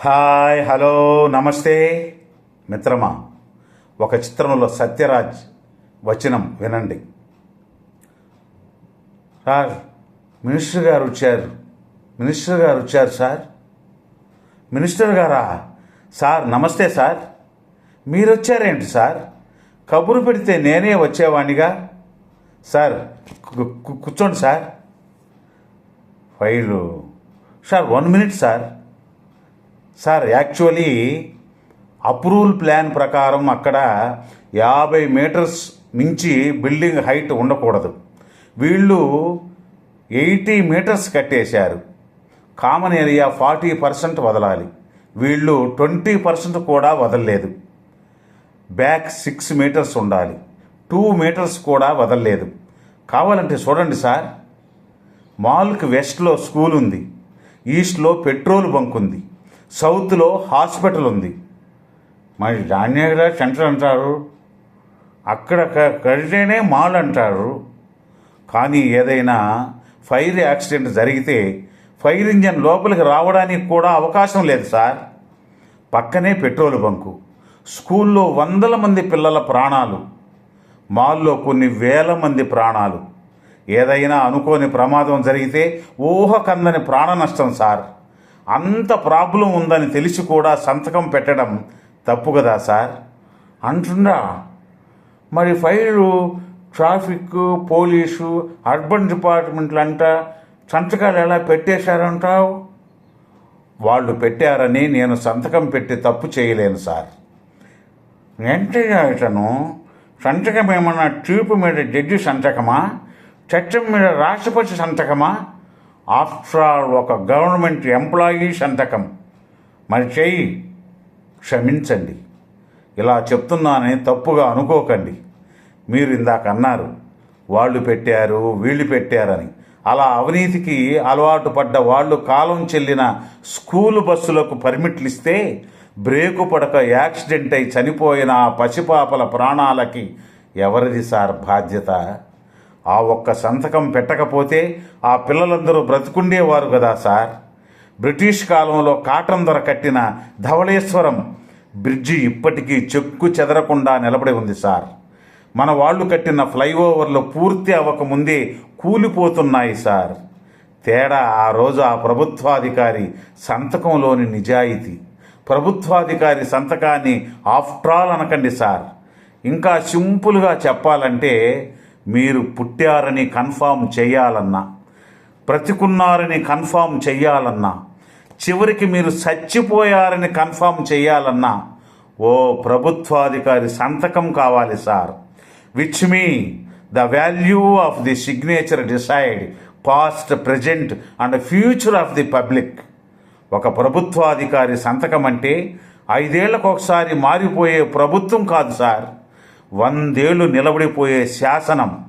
Hi hello నమస్తే. మిత్రమా ఒక చిత్రంలో సత్యరాజ్ వచనం వినండి. సార్ మినిస్టర్ గారు వచ్చారు. మినిస్టర్ గారు వచ్చారు సార్. మినిస్టర్ గారా? సార్ నమస్తే సార్. మీరు వచ్చారేంటి సార్? కబురు పెడితే నేనే వచ్చేవాడినిగా సార్ కు- కూర్చోండి sir. File. Sir one minute sir. Sir actually approval plan ప్రకారం అక్కడ యాభై మీటర్స్ మించి బిల్డింగ్ హైట్ ఉండకూడదు. వీళ్ళు ఎయిటీ మీటర్స్ కట్టేశారు. కామన్ ఏరియా ఫార్టీ పర్సెంట్ వదలాలి. వీళ్ళు ట్వంటీ పర్సెంట్ కూడా వదలలేదు. బ్యాక్ సిక్స్ మీటర్స్ ఉండాలి. టూ మీటర్స్ కూడా వదలలేదు. కావాలంటే చూడండి సార్. మాల్కి వెస్ట్లో స్కూల్ ఉంది. ఈస్ట్లో పెట్రోల్ బంక్ ఉంది. సౌత్లో హాస్పిటల్ ఉంది. మరి దాన్నే కదా సెంటర్ అంటారు. అక్కడ క- కడితేనే మాల్ అంటారు. కానీ ఏదైనా ఫైర్ యాక్సిడెంట్ జరిగితే ఫైర్ ఇంజన్ లోపలికి రావడానికి కూడా అవకాశం లేదు సార్. పక్కనే పెట్రోల్ బంకు. స్కూల్లో వందల మంది పిల్లల ప్రాణాలు. మాల్లో కొన్ని వేల మంది ప్రాణాలు. ఏదైనా అనుకోని ప్రమాదం జరిగితే ఊహకందని ప్రాణ నష్టం సార్. అంత ప్రాబ్లం ఉందని తెలిసి కూడా సంతకం పెట్టడం తప్పు కదా సార్? అంటుందా మరి ఫైలు ట్రాఫిక్ పోలీసు అర్బన్ డిపార్ట్మెంట్లంతా సంతకాలు ఎలా పెట్టేశారంటావు? వాళ్ళు పెట్టారని నేను సంతకం పెట్టి తప్పు చేయలేను సార్. వెంటనే ఇతను? సంతకం ఏమన్నా ట్యూబ్ మీద జడ్జి సంతకమా? చట్టం మీద రాష్ట్రపతి సంతకమా? ఆఫ్టర్ ఆల్ ఒక గవర్నమెంట్ ఎంప్లాయీ సంతకం. మరి చేయి క్షమించండి. ఇలా చెప్తున్నానని తప్పుగా అనుకోకండి. మీరు ఇందాక అన్నారు వాళ్ళు పెట్టారు వీళ్ళు పెట్టారని. అలా అవినీతికి అలవాటు పడ్డ వాళ్ళు కాలం చెల్లిన స్కూలు బస్సులకు పర్మిట్లు ఇస్తే బ్రేకు పడక యాక్సిడెంట్ అయి చనిపోయిన ఆ పసిపాపల ప్రాణాలకి ఎవరిది సార్ బాధ్యత? ఆ ఒక్క సంతకం పెట్టకపోతే ఆ పిల్లలందరూ బ్రతుకుండేవారు కదా సార్. బ్రిటిష్ కాలంలో కాటన్ ధర కట్టిన ధవళేశ్వరం బ్రిడ్జి ఇప్పటికీ చెక్కు చెదరకుండా నిలబడి ఉంది సార్. మన వాళ్ళు కట్టిన ఫ్లైఓవర్లు పూర్తి అవ్వకముందే కూలిపోతున్నాయి సార్. తేడా ఆ రోజు ఆ ప్రభుత్వాధికారి సంతకంలోని నిజాయితీ. ప్రభుత్వాధికారి సంతకాన్ని ఆఫ్టర్ ఆల్ అనకండి సార్. ఇంకా సింపుల్గా చెప్పాలంటే మీరు పుట్టారని కన్ఫామ్ చేయాలన్నా బ్రతికున్నారని కన్ఫామ్ చేయాలన్నా చివరికి మీరు చచ్చిపోయారని కన్ఫామ్ చేయాలన్నా ఓ ప్రభుత్వాధికారి సంతకం కావాలి sir. Which me the value of the signature decide past present and future of the public ఒక ప్రభుత్వాధికారి సంతకం అంటే ఐదేళ్ళకు ఒకసారి మారిపోయే ప్రభుత్వం కాదు సార్. వందేళ్ళు నిలబడిపోయే శాసనం.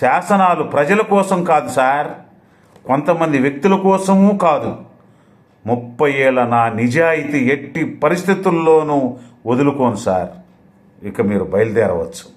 శాసనాలు ప్రజల కోసం కాదు సార్ కొంతమంది వ్యక్తుల కోసమూ కాదు. ముప్పై ఏళ్ళ నా నిజాయితీ ఎట్టి పరిస్థితుల్లోనూ వదులుకోను సార్. ఇక మీరు బయలుదేరవచ్చు.